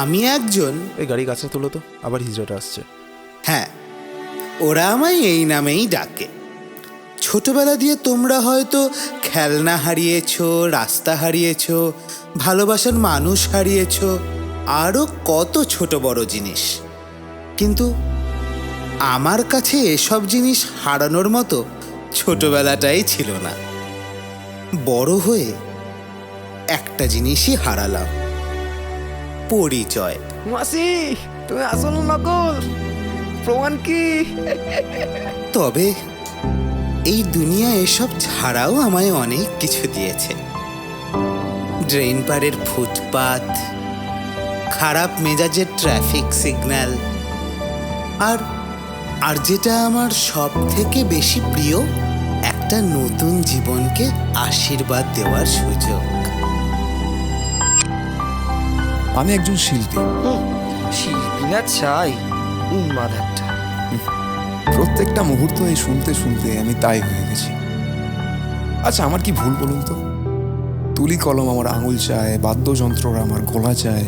আমি একজন। এই গাড়ি কাছে তুলো তো আবার হিজড়াটা আসছে। হ্যাঁ ওরা আমায় এই নামেই ডাকে। ছোটবেলা দিয়ে তোমরা হয়তো খেলনা হারিয়েছ রাস্তা হারিয়েছ ভালোবাসার মানুষ হারিয়েছ আরও কত ছোট বড় জিনিস। কিন্তু আমার কাছে এসব জিনিস হারানোর মতো ছোটবেলাটাই ছিল না। বড় হয়ে একটা জিনিসই হারালাম। পরিচয়। মাসি তুমি আসল নকল। প্রমাণ কি? তবে এই দুনিয়া এসব ছাড়াও আমায় অনেক কিছু দিয়েছে। ড্রেন পাড়ের ফুটপাত খারাপ মেজাজের ট্রাফিক সিগন্যাল আর আর যেটা আমার সব থেকে বেশি প্রিয় একটা নতুন জীবনকে আশীর্বাদ দেওয়ার সুযোগ। আমি একজন শিল্পী। শিল্পী না চাই উন্মাদ একটা। প্রত্যেকটা মুহূর্ত এই শুনতে শুনতে আমি তাই হয়ে গেছি। আচ্ছা আমার কি ভুল বলুন তো? তুলি কলম আমার আঙুল চায় বাদ্যযন্ত্ররা আমার গলা চায়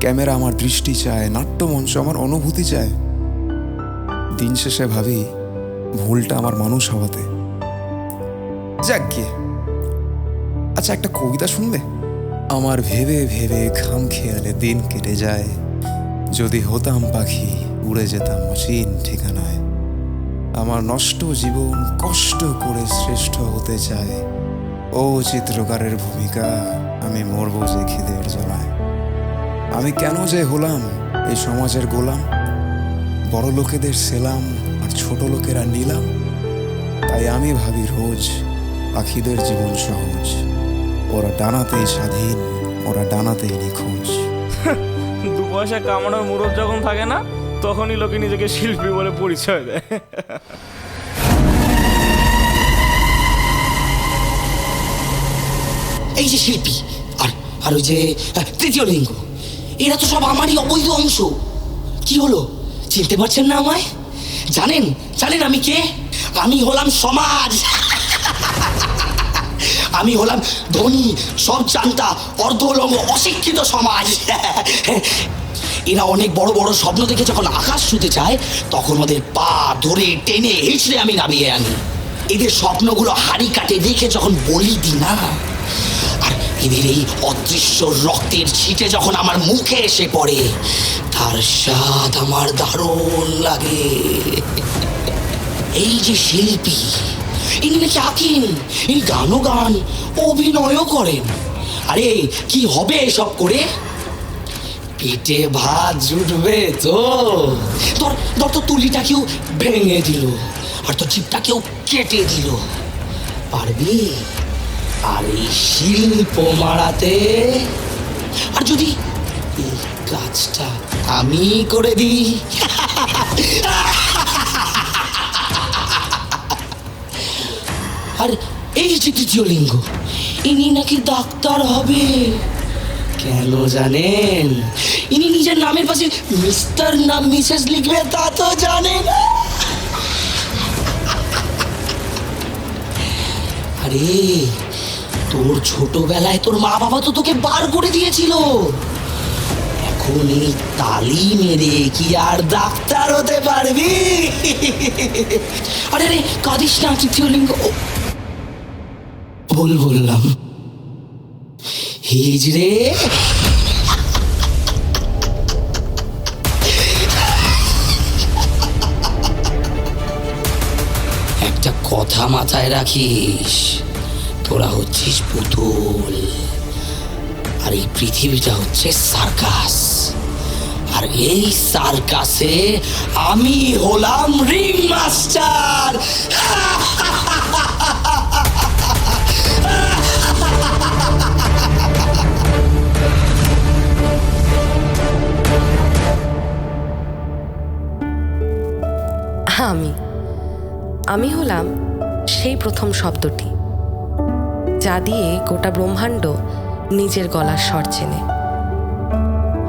ক্যামেরা আমার দৃষ্টি চায় নাট্যমঞ্চ আমার অনুভূতি চায়। দিন শেষে ভাবি ভুলটা আমার মানুষ হওয়াতে। যাক গিয়ে। আচ্ছা একটা কবিতা শুনবে আমার ভেবে ভেবে খাম খেয়ালে দিন কেটে যায়। যদি হতাম পাখি, উড়ে যেতাম অচিন ঠিকানায়। আমার নষ্ট জীবন কষ্ট করে শ্রেষ্ঠ হতে চায়। ও চিত্রকারের ভূমিকা, আমি মরবো যে খিদের জ্বালায়। আমি কেন যে হলাম এই সমাজের গোলাম? বড় লোকেদের সেলাম আর ছোট লোকেরা নিলাম। তাই আমি ভাবি রোজ পাখিদের জীবন সহজ। ওরা ডানাতেই স্বাধীন ওরা ডানাতেই নিখোঁজ। দু পয়সা কামানোর মুরত যখন থাকে না তখনই লোকে নিজেকে শিল্পী বলে পরিচয় দেয়। এই যে শিল্পী আর আর ওই যে তৃতীয় লিঙ্গ এরা তো সব আমারই অবৈধ অংশ। কি হলো? চিনতে পারছেন না আমায়? জানেন জানেন আমি কে? আমি হলাম সমাজ। আমি হলাম ধনী সব জানতা অর্ধলঙ্গ, অশিক্ষিত সমাজ। এরা অনেক বড় বড় স্বপ্ন দেখে যখন আকাশ ছুতে চায় তখন ওদের পা ধরে টেনে হিঁচড়ে আমি নামিয়ে আনি। এদের স্বপ্নগুলো হাড়ি কাটে দেখে যখন বলি দি না, আর এদের এই অদৃশ্য রক্তের ছিটে যখন আমার মুখে এসে পড়ে, তার স্বাদ আমার দারুণ লাগে। এই যে শিল্পী ইনি ইনি গানও গান, অভিনয়ও করেন। আরে, কি হবে এসব করে? পেটে ভাত জুটবে তো। তোর তো ভেঙে দিল, আর তোর কেটে দিল। পারবি? আর এই শিল্প মারাতে? আর যদি এই কাজটা আমি করে দিই? আর, এই যে তৃতীয় লিঙ্গ, ইনি নাকি ডাক্তার হবে। কেন জানেন? ইনি নিজের নামের পাশে মিস্টার নাম মিসেস লিখবে, তা তো জানেন আরে, তোর ছোটবেলায় তোর মা বাবা তো তোকে বার করে দিয়েছিল। এখন এই তালি মেরে কি আর ডাক্তার হতে পারবি? আরে রে কাঁদিস না, তৃতীয় লিঙ্গ। ভুল বললাম হিজড়ে একটা কথা মাথায় রাখিস, তোরা হচ্ছিস পুতুল। আর এই পৃথিবীটা হচ্ছে সার্কাস। আর এই সার্কাসে আমি হলাম রিং মাস্টার। আমি। আমি হলাম সেই প্রথম শব্দটি, যা দিয়ে গোটা ব্রহ্মাণ্ড নিজের গলার স্বর চেনে।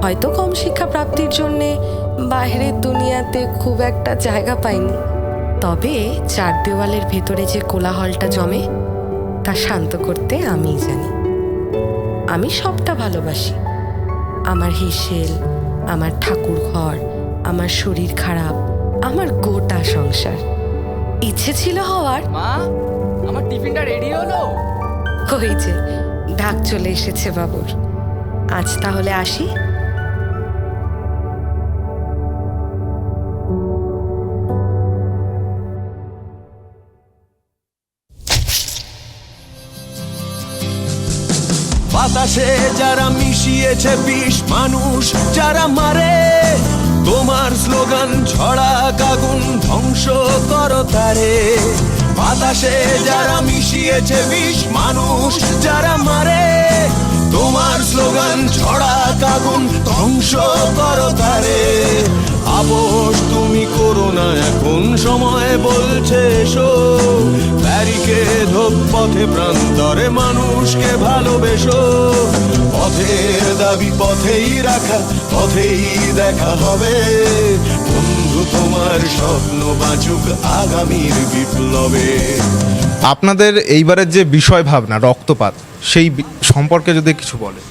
হয়তো কম শিক্ষা প্রাপ্তির জন্যে বাইরের দুনিয়াতে খুব একটা জায়গা পাইনি, তবে চার দেওয়ালের ভেতরে যে কোলাহলটা জমে, তা শান্ত করতে আমিই জানি। আমি সবটা ভালোবাসি। আমার হিসেল, আমার ঠাকুর ঘর আমার শরীর খারাপ আমার গোটা সংসার। ইচ্ছে ছিল হওয়ার। মা আমার টিফিনটা রেডি হলো। ওই যে ডাক চলে এসেছে বাবুর। আজ তাহলে আসি? বাতাসে যারা মিশিয়েছে বিষ মানুষ যারা মারে তোমার স্লোগান, ছড়া কাগুন, ধ্বংস করো তারে। বাতাসে যারা মিশিয়েছে বিষ, মানুষ যারা মারে, তোমার স্লোগান, ছড়া কাগুন, ধ্বংস করো তারে। আপোষ তুমি করো না, এখন সময় বলছে এসো। ব্যারিকেড হোক, পথে প্রান্তরে মানুষকে ভালোবেসো। পথের দাবি পথেই রাখা পথেই দেখা হবে। বন্ধু তোমার স্বপ্ন বাঁচুক আগামীর বিপ্লবে। আপনাদের এইবারের যে বিষয় ভাবনা রক্তপাত সেই সম্পর্কে যদি কিছু বলে।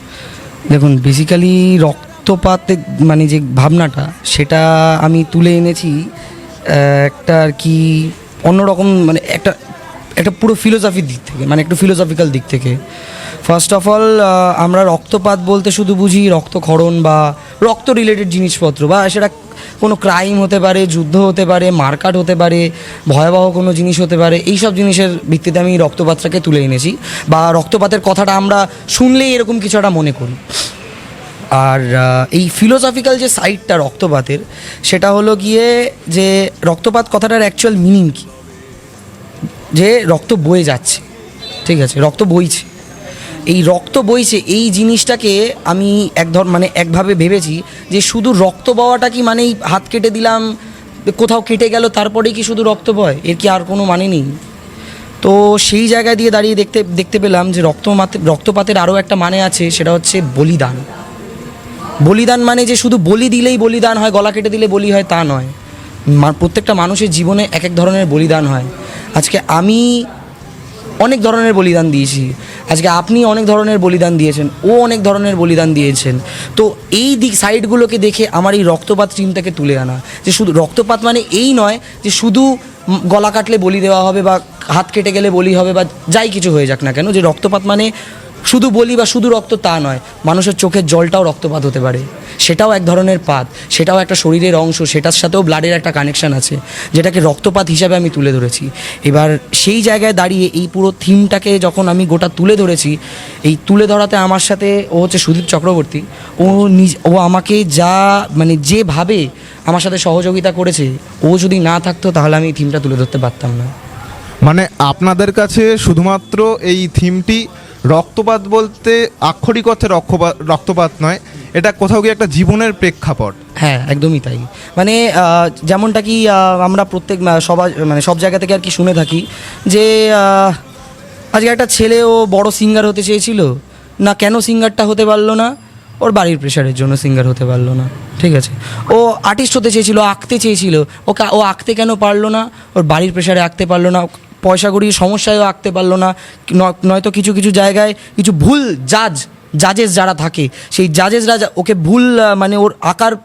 দেখুন বেসিক্যালি রক্তপাতের মানে যে ভাবনাটা সেটা আমি তুলে এনেছি একটা আর কি অন্যরকম মানে একটা একটা পুরো ফিলোসফির দিক থেকে মানে একটু ফিলোসফিক্যাল দিক থেকে। ফার্স্ট অফ অল আমরা রক্তপাত বলতে শুধু বুঝি রক্তক্ষরণ বা রক্ত রিলেটেড জিনিসপত্র বা সেটা কোনো ক্রাইম হতে পারে, যুদ্ধ হতে পারে, মারকাট হতে পারে, ভয়াবহ কোনো জিনিস হতে পারে এই সব জিনিসের ভিত্তিতে আমি রক্তপাতটাকে তুলে এনেছি বা রক্তপাতের কথাটা আমরা শুনলেই এরকম কিছু একটা মনে করি। আর এই ফিলোসফিক্যাল যে সাইডটা রক্তপাতের, সেটা হলো গিয়ে যে রক্তপাত কথাটার অ্যাকচুয়াল মিনিং কী? যে রক্ত বয়ে যাচ্ছে, ঠিক আছে, রক্ত বইছে। এই রক্ত বইছে, এই জিনিসটাকে আমি এক ধর মানে একভাবে ভেবেছি যে শুধু রক্ত বওয়াটা কি মানেই হাত কেটে দিলাম, কোথাও কেটে গেল, তারপরেই কি শুধু রক্ত বয়? এর কি আর কোনো মানে নেই? তো সেই জায়গায় দিয়ে দাঁড়িয়ে দেখতে দেখতে পেলাম যে রক্তমাতে রক্তপাতের আরও একটা মানে আছে, সেটা হচ্ছে বলিদান। বলিদান মানে যে শুধু বলি দিলেই বলিদান হয়, গলা কেটে দিলে বলি হয় তা নয়। প্রত্যেকটা মানুষের জীবনে এক এক ধরনের বলিদান হয়। আজকে আমি অনেক ধরনের বলিদান দিয়েছি। আজকে আপনি অনেক ধরনের বলিদান দিয়েছেন, ও অনেক ধরনের বলিদান দিয়েছেন। তো এই দিক সাইডগুলোকে দেখে আমার এই রক্তপাত চিন্তাকে তুলে আনা। যে শুধু রক্তপাত মানে এই নয় যে শুধু গলা কাটলে বলি দেওয়া হবে বা হাত কেটে গেলে বলি হবে বা যাই কিছু হয়ে যাক না কেন, যে রক্তপাত মানে শুধু বলি বা শুধু রক্ত তা নয়, মানুষের চোখের জলটাও রক্তপাত হতে পারে। সেটাও এক ধরনের পাত, সেটাও একটা শরীরের অংশ, সেটার সাথেও ব্লাডের একটা কানেকশন আছে, যেটাকে রক্তপাত হিসাবে আমি তুলে ধরেছি। এবার সেই জায়গায় দাঁড়িয়ে এই পুরো থিমটাকে যখন আমি গোটা তুলে ধরেছি, এই তুলে ধরাতে আমার সাথে ও হচ্ছে সুদীপ চক্রবর্তী। ও নিজ, ও আমাকে যা মানে যেভাবে আমার সাথে সহযোগিতা করেছে, ও যদি না থাকতো তাহলে আমি এই থিমটা তুলে ধরতে পারতাম না। মানে আপনাদের কাছে শুধুমাত্র এই থিমটি রক্তপাত বলতে আক্ষরিক অর্থে রক্তপাত নয়, এটা কোথাও গিয়ে একটা জীবনের প্রেক্ষাপট। হ্যাঁ একদমই তাই। মানে যেমনটা কি আমরা প্রত্যেক সবাই মানে সব জায়গা থেকে আর কি শুনে থাকি যে আজকে একটা ছেলে, ও বড় সিঙ্গার হতে চেয়েছিল। না, কেন সিঙ্গারটা হতে পারল না? ওর বাড়ির প্রেশারের জন্য সিঙ্গার হতে পারল না। ঠিক আছে? ও আর্টিস্ট হতে চেয়েছিল আঁকতে চেয়েছিল। ও ও আঁকতে কেন পারল না? ওর বাড়ির প্রেশারে আঁকতে পারল না। পয়সা কড়ির সমস্যায়ও আঁকতে পারল না, ন- নয়তো কিছু কিছু জায়গায় কিছু ভুল জাজ, জাজেস যারা থাকে, সেই জাজেসরা ওকে ভুল মানে ওর আঁকার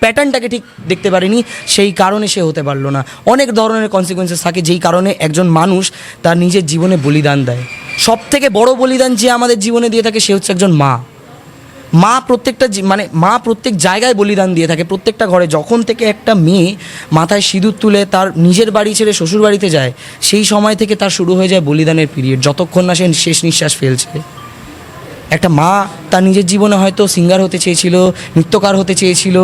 প্যাটার্নটাকে ঠিক দেখতে পারেনি, সেই কারণে সে হতে পারল না। অনেক ধরনের কনসিকুয়েন্সেস থাকে, যেই কারণে একজন মানুষ তার নিজের জীবনে বলিদান দেয়। সব থেকে বড় বলিদান যে আমাদের জীবনে দিয়ে থাকে, সে হচ্ছে একজন মা। মা প্রত্যেকটা মানে মা প্রত্যেক জায়গায় বলিদান দিয়ে থাকে, প্রত্যেকটা ঘরে। যখন থেকে একটা মেয়ে মাথায় সিঁদুর তুলে তার নিজের বাড়ি ছেড়ে শ্বশুর বাড়িতে যায়, সেই সময় থেকে তার শুরু হয়ে যায় বলিদানের পিরিয়ড যতক্ষণ না সে শেষ নিঃশ্বাস ফেলছে। একটা মা তার নিজের জীবনে হয়তো সিঙ্গার হতে চেয়েছিল, নৃত্যকার হতে চেয়েছিল,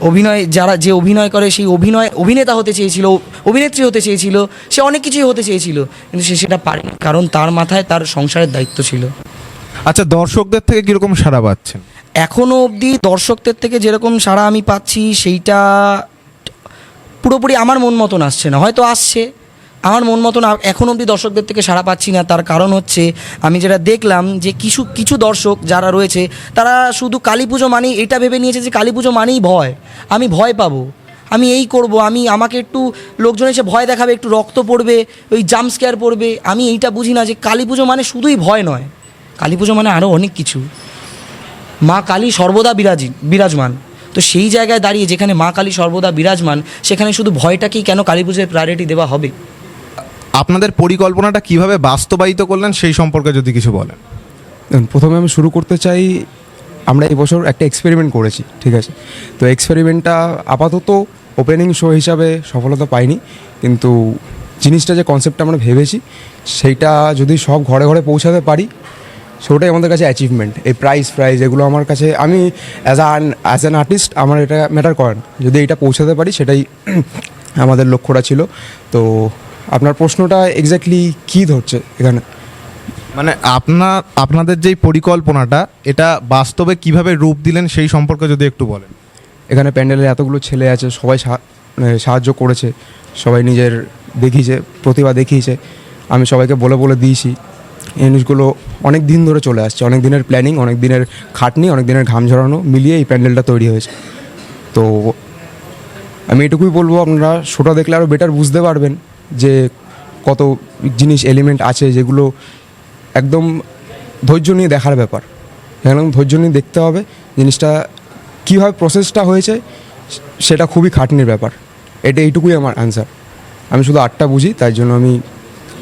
অভিনয় যারা যে অভিনয় করে সেই অভিনয় অভিনেতা হতে চেয়েছিল, অভিনেত্রী হতে চেয়েছিল, সে অনেক কিছুই হতে চেয়েছিল, কিন্তু সে সেটা পারেনি, কারণ তার মাথায় তার সংসারের দায়িত্ব ছিল। আচ্ছা দর্শকদের থেকে কীরকম সাড়া পাচ্ছেন? এখনও অবধি দর্শকদের থেকে যেরকম সাড়া আমি পাচ্ছি, সেইটা পুরোপুরি আমার মন মতন আসছে না। হয়তো আসছে, আমার মন মতন এখন অবধি দর্শকদের থেকে সাড়া পাচ্ছি না। তার কারণ হচ্ছে, আমি যেটা দেখলাম যে কিছু কিছু দর্শক যারা রয়েছে, তারা শুধু কালী পুজো মানেই, এটা ভেবে নিয়েছে যে কালী পুজো মানেই ভয়। আমি ভয় পাবো। আমি এই করব, আমি, আমাকে একটু লোকজন এসে ভয় দেখাবে, একটু রক্ত পড়বে, ওই জাম্প স্কেয়ার পড়বে। আমি এইটা বুঝি না যে কালী পুজো মানে শুধুই ভয় নয়। কালী পুজো মানে আরও অনেক কিছু। মা কালী সর্বদা বিরাজি বিরাজমান। তো সেই জায়গায় দাঁড়িয়ে যেখানে মা কালী সর্বদা বিরাজমান সেখানে শুধু ভয়টাকেই কেন কালী পুজোয় প্রায়োরিটি দেওয়া হবে? আপনাদের পরিকল্পনাটা কীভাবে বাস্তবায়িত করলেন সেই সম্পর্কে যদি কিছু বলেন। দেখুন, প্রথমে আমি শুরু করতে চাই আমরা এবছর একটা এক্সপেরিমেন্ট করেছি ঠিক আছে? তো এক্সপেরিমেন্টটা আপাতত ওপেনিং শো হিসাবে সফলতা পাইনি কিন্তু জিনিসটা যে কনসেপ্টটা আমরা ভেবেছি সেইটা যদি সব ঘরে ঘরে পৌঁছাতে পারি সেটাই আমাদের কাছে অ্যাচিভমেন্ট এই প্রাইজ প্রাইজ এগুলো আমার কাছে আমি as an as an artist আমার এটা ম্যাটার করেন যদি এটা পৌঁছাতে পারি সেটাই আমাদের লক্ষ্যটা ছিল। তো আপনার প্রশ্নটা এক্স্যাক্টলি কী ধরছে এখানে? মানে আপনার আপনাদের যেই পরিকল্পনাটা এটা বাস্তবে কীভাবে রূপ দিলেন সেই সম্পর্কে যদি একটু বলেন। এখানে প্যান্ডেলে এতগুলো ছেলে আছে সবাই সা- মানে সাহায্য করেছে। সবাই নিজের দেখিয়েছে প্রতিভা দেখিয়েছে। আমি সবাইকে বলে বলে দিয়েছি। এই জিনিসগুলো অনেক দিন ধরে চলে আসছে। অনেক দিনের প্ল্যানিং অনেক দিনের খাটনি, অনেক দিনের ঘাম ঝরানো মিলিয়ে এই প্যান্ডেলটা তৈরি হয়েছে। তো আমি এটুকুই বলব, আপনারা শোটা দেখলে আরও বেটার বুঝতে পারবেন যে কত জিনিস এলিমেন্ট আছে যেগুলো একদম ধৈর্য নিয়ে দেখার ব্যাপার। একদম ধৈর্য নিয়ে দেখতে হবে জিনিসটা, কীভাবে প্রসেসটা হয়েছে সেটা খুবই খাটনির ব্যাপার। এটা এইটুকুই আমার অ্যান্সার আমি শুধু আটটা বুঝি, তাই জন্য আমি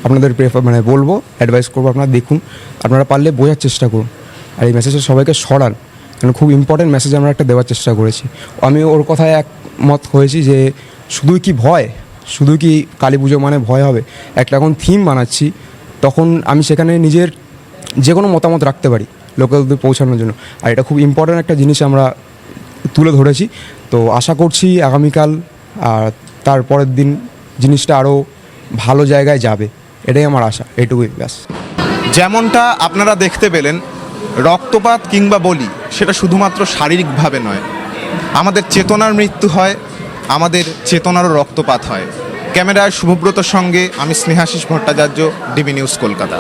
আপনাদের প্রেফার মানে বলব অ্যাডভাইস করব আপনারা, দেখুন, আপনারা পারলে বোঝার চেষ্টা করুন। আর এই মেসেজটা সবাইকে সরান কারণ খুব ইম্পর্টেন্ট মেসেজ আমরা একটা দেওয়ার চেষ্টা করেছি। আমি ওর কথায় একমত হয়েছি যে, শুধুই কি ভয়? শুধু কি কালী পুজো মানে ভয় হবে? একটা এখন থিম বানাচ্ছি, তখন আমি সেখানে নিজের যে কোনো মতামত রাখতে পারি, লোকেদের পৌঁছানোর জন্য। আর এটা খুব ইম্পর্ট্যান্ট একটা জিনিস আমরা তুলে ধরেছি। তো আশা করছি আগামীকাল আর তারপরের দিন জিনিসটা আরও ভালো জায়গায় যাবে। এটাই আমার আশা, এটুকুই, ব্যাস। যেমনটা আপনারা দেখতে পেলেন, রক্তপাত কিংবা বলি, সেটা শুধুমাত্র শারীরিকভাবে নয়। আমাদের চেতনার মৃত্যু হয়, আমাদের চেতনারও রক্তপাত হয়। ক্যামেরায় শুভব্রতর সঙ্গে আমি স্নেহাশিস ভট্টাচার্য, ডিবি নিউজ কলকাতা।